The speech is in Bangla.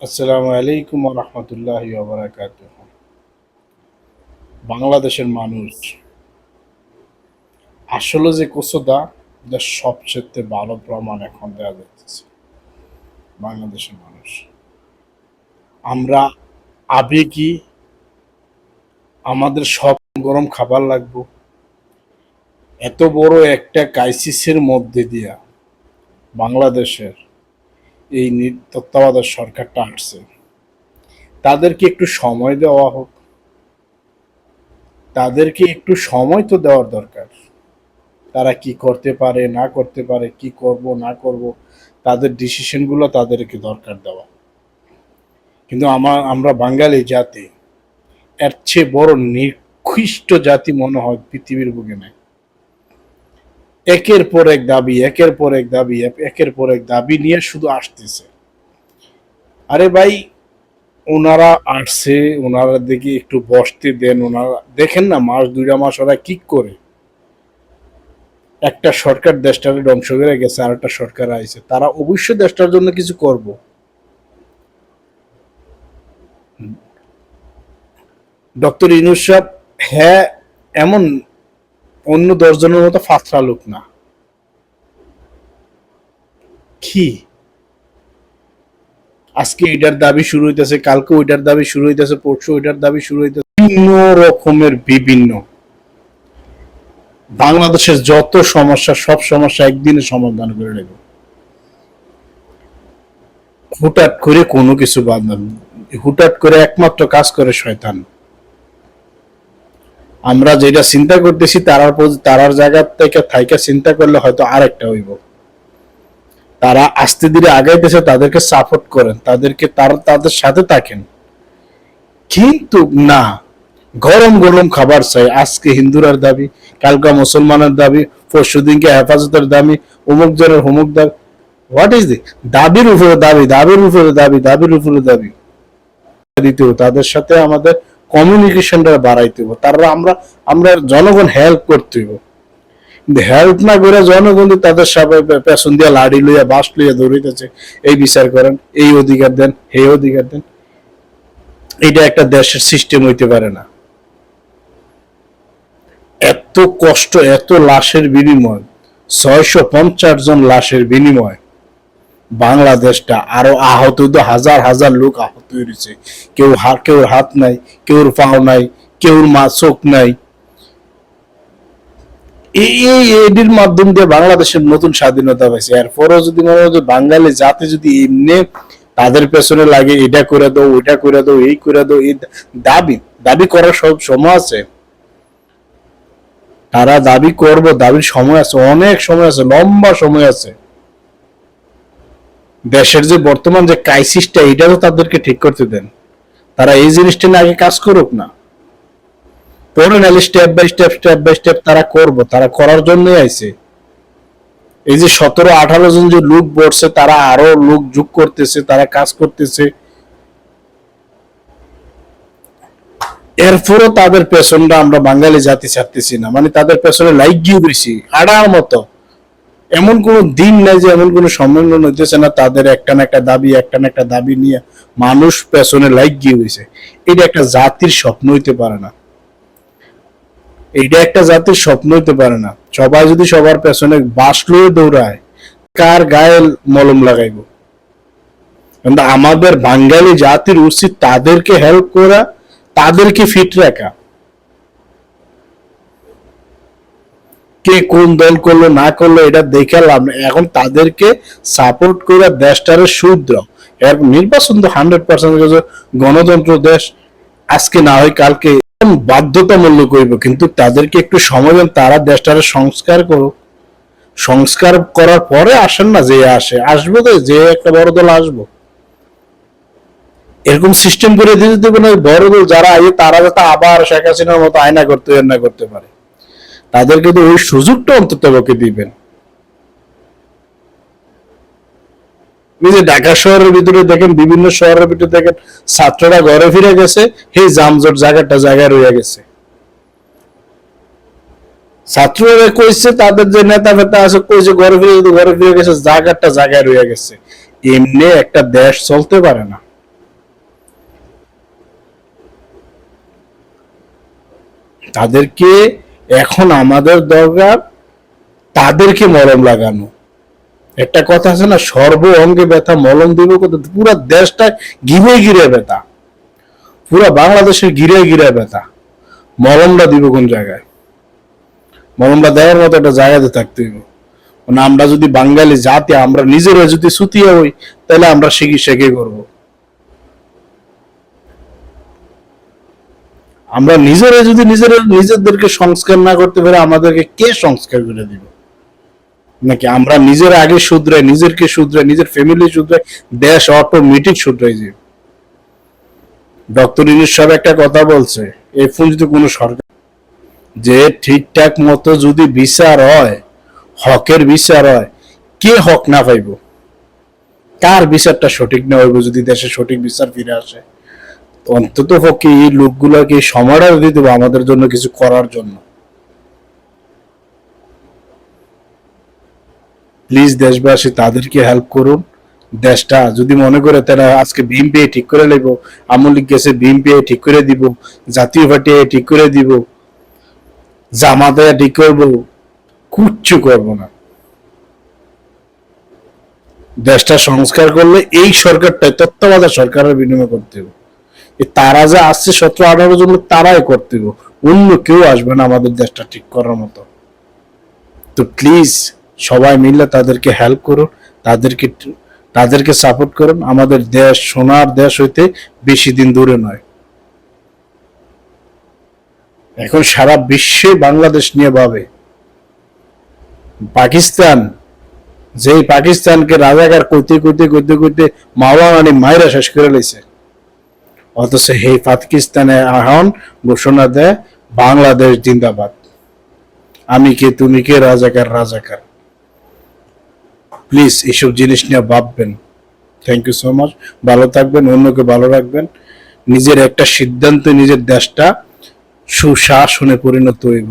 আসসালামু আলাইকুম রহমতুল্লাহ বারাকাত বাংলাদেশের মানুষ আসলে যে কোসোদা যা সবচেয়ে ভালো প্রমাণ এখন দেওয়া যাচ্ছে বাংলাদেশের মানুষ। আমরা আবেগী আমাদের সব গরম খাবার লাগবো। এত বড় একটা ক্রাইসিসের মধ্যে দিয়া বাংলাদেশের এই তত্ত্বাবধায়ক সরকারটা আসছে। তাদেরকে একটু সময় দেওয়া হোক। তাদেরকে একটু সময় তো দেওয়ার দরকার। তারা কি করতে পারে, না করতে পারে, কি করব, না করব, তাদের ডিসিশনগুলো তাদেরকে দরকার দেওয়া। কিন্তু আমার আমরা বাঙালি জাতি, এর চেয়ে বড় নিকৃষ্ট জাতি মনে হয় পৃথিবীর বুকে নাই। একের পর এক দাবি, একের পর এক দাবি, একের পর এক দাবি নিয়ে শুধু আসতেছে। আরে ভাই, ওনারা আসছে, ওনারা দেখি একটু বসতে দেন, ওনারা দেখেন না, মাস দুইটা মাস ওরা কি করে? একটা সরকার দেশটাকে ধ্বংস করে গেছে, আর একটা সরকার আইছে। তারা অবশ্যই দেশটার জন্য কিছু করব। ডক্টর ইনুস সাহেব হ্যাঁ এমন অন্য দশজনের মতো ফাতরা লোক না। কি? আজকে এটার দাবি শুরু হইতেছে, কালকে ওইটার দাবি শুরু হইতেছে, পরশু ওইটার দাবি শুরু হইতেছে। বিভিন্ন রকমের বিভিন্ন। বাংলাদেশের যত সমস্যা, সব সমস্যা একদিনে সমাধান করে নেব। হুটাট করে কোনো কিছু বাদ হুটাট করে একমাত্র কাজ করে শয়তান। আমরা যেটা চিন্তা করতেছি, তারার তারার জায়গা থেকে থাইকা চিন্তা করলে হয়তো আরেকটা হইব। তারা আস্তে ধীরে আগাইতেছে, তাদেরকে সাপোর্ট করেন, তাদেরকে তারা, তাদের সাথে থাকেন। কিন্তু না, গরম গরম খাবার চাই। আজকে হিন্দুরার দাবি, কালকা মুসলমানের দাবি, পরশু দিনকে হেফাজতের দাবি, অমুক জনের অমুক দাবি। হোয়াট ইজ দি দাবির উপরে দাবি, দাবির উপরে দাবি, দাবির উপরে দাবি। হবে তাদের সাথে আমাদের কমিউনিকেশনটা বাড়াইতে হবে তারা আমরা আমরা জনগণ হেল্প করতে কিন্তু হেল্প না করে জনগণ তাদের সবাই পেছন দিয়ে লাড়ি লইয়া বাস লইয়া দৌড়িতেছে এই বিচার করেন, এই অধিকার দেন এই অধিকার দেন। এটা একটা দেশের সিস্টেম হইতে পারে না। এত কষ্ট, এত লাশের বিনিময়, ছয়শো পঞ্চাশ জন লাশের বিনিময় বাংলাদেশটা আরও আহত তো হাজার হাজার লোক আহত হয়েছে কেউ কেউর হাত নাই, কেউর পাও নাই, কেউর মা চোখ নাই। এই এটির মাধ্যম দিয়ে বাংলাদেশের নতুন স্বাধীনতা পাইছে। এরপরও যদি মনে হয় বাঙালি জাতি যদি এমনি তাদের পেছনে লাগে, এটা করে দাও, ওইটা করে দাও, এই করে দাও, এই দাবি দাবি করার সব সময় আছে। তারা দাবি করব, দাবির সময় আছে, অনেক সময় আছে, লম্বা সময় আছে। দেশের যে বর্তমান যে ক্রাইসিসটা এটা তো তাদেরকে ঠিক করতে দেন। তারা এই জিনিসটা নিয়ে আগে কাজ করুক না। পরে নাহলে step by step step by step তারা করব। তারা করার জন্যই আইছে। এই যে সতেরো, আঠারো জন যে লোক বসছে, তারা আরও লোক যোগ করতেছে, তারা কাজ করতেছে। এরপরও তাদের পেছনটা আমরা বাঙালি জাতি ছাড়তেছি না। মানে তাদের পেছনে লাইক গিয়ে বেশি আড়ার মতো। এমন কোন দিন নাই যে এমন কোন সম্মেলন হইতেছে না, তাদের একটা না একটা দাবি, একটা না একটা দাবি নিয়ে মানুষ পেছনে লাইক গিয়ে হয়েছে এটা একটা জাতির স্বপ্ন হইতে পারে না। এইটা একটা জাতির স্বপ্ন হইতে পারে না। সবাই যদি সবার পেছনে বাস লয়ে দৌড়ায়, কার গায়ে মলম লাগাইব? আমাদের বাঙালি জাতির উচিত তাদেরকে হেল্প করা, তাদেরকে ফিট রাখা। কে কোন দল করল, না করল, এটা দেখে লাভ নেই। এখন তাদেরকে সাপোর্ট করে দেশটারে শুদ্র। এর নির্বাচন তো হান্ড্রেড পার্সেন্ট গণতন্ত্র দেশ, আজকে না হয় কালকে বাধ্যতামূলক হইব, কিন্তু তাদেরকে একটু সময় দেন, তারা দেশটারে সংস্কার করুক। সংস্কার করার পরে আসেন না, যে আসে। আসব তো, যে একটা বড় দল আসব। এরকম সিস্টেম করে দিতে দেবে না বড় দল যারা আগে তারা যাতে আবার শেখ হাসিনার মতো আয়না করতে না করতে পারে। তাদেরকে তো ওই সুযোগটা অন্তত আমাকে দিবেন। নিজে ঢাকা শহরের ভিতরে দেখেন, বিভিন্ন শহরের ভিতরে দেখেন, ছাত্ররা ঘরে ফিরে গেছে, সেই জামজট জায়গাটা জায়গায় রয়ে গেছে। ছাত্ররা কইছে, তাদের যে নেতা ফেতা আছে, কইছে ঘরে ফিরে, যদি ঘরে ফিরে গেছে, জায়গাটা জায়গায় রয়ে গেছে। এমনি একটা দেশ চলতে পারে না। তাদেরকে এখন আমাদের দরকার তাদেরকে মলম লাগানো। একটা কথা আছে না সর্ব অঙ্গে ব্যথা, মলম দিব পুরো দেশটা ঘিরে ঘিরে ব্যথা। পুরো বাংলাদেশের ঘিরে ঘিরে ব্যথা। মলমটা দিব কোন জায়গায়? মলমটা দেওয়ার মতো একটা জায়গাতে থাকতে হইব। মানে আমরা যদি বাঙালি জাতি, আমরা নিজেরা যদি সুতিয়া হই, তাহলে আমরা শিখি শেখে করব? আমরা নিজেরা যদি নিজেরা নিজেদেরকে সংস্কার না করতে পারে, আমাদেরকে কে সংস্কার করে দিব? নাকি আমরা নিজের আগে শুধরাই, নিজেরকে শুধরাই, নিজের ফ্যামিলি শুধরাই, দেশ অটোমেটিক শুধরাই যাবে ডক্টর ইনুস সাহেব একটা কথা বলছে, এই ফোন যদি কোনো সরকার যে ঠিকঠাক মতো যদি বিচার হয়, হকের বিচার হয়, কে হক না পাইব? কার বিচারটা সঠিক না হইব যদি দেশে সঠিক বিচার ফিরে আসে? অন্তত পক্ষে এই লোকগুলোকে সময়টা দিতে হবে আমাদের জন্য কিছু করার জন্য। প্লিজ দেশবাসী, তাদেরকে হেল্প করুন। দেশটা যদি মনে করে তারা আজকে ভীম পেয়ে ঠিক করে নেব, আমলিক গেছে, ভীম পেয়ে ঠিক করে দিব, জাতীয় পার্টি ঠিক করে দিব, জামাতে ঠিক করব, কুচ্ছু করব না। দেশটা সংস্কার করলে এই সরকারটাই তত্ত্বাবধায়ক সরকারের বিনিময় করতে হবে। তারা যে আসছে সতেরো আঠারো জন তারাই করতে অন্য কেউ আসবে না আমাদের দেশটা ঠিক করার মতো। তো প্লিজ সবাই মিলে তাদেরকে হেল্প করুন, তাদেরকে তাদেরকে সাপোর্ট করুন। আমাদের দেশ, সোনার দেশ হইতে বেশি দিন দূরে নয়। এখন সারা বিশ্বে বাংলাদেশ নিয়ে ভাবে। পাকিস্তান, যেই পাকিস্তানকে রাজাকার কইতে কইতে কইতে কইতে মাওলানা মায়েরা শেষ করে লাইছে। অথচ সেই পাকিস্তানের আহ্বান ঘোষণা দেয় বাংলাদেশ জিন্দাবাদ। আমি কে, তুমি কে, রাজাকার রাজাকার। প্লিজ এইসব জিনিস নিয়ে ভাববেন। থ্যাংক ইউ সো মাচ ভালো থাকবেন, অন্যকে ভালো রাখবেন। নিজের একটা সিদ্ধান্ত নিজের দেশটা সুশাসনে পরিণত হইব।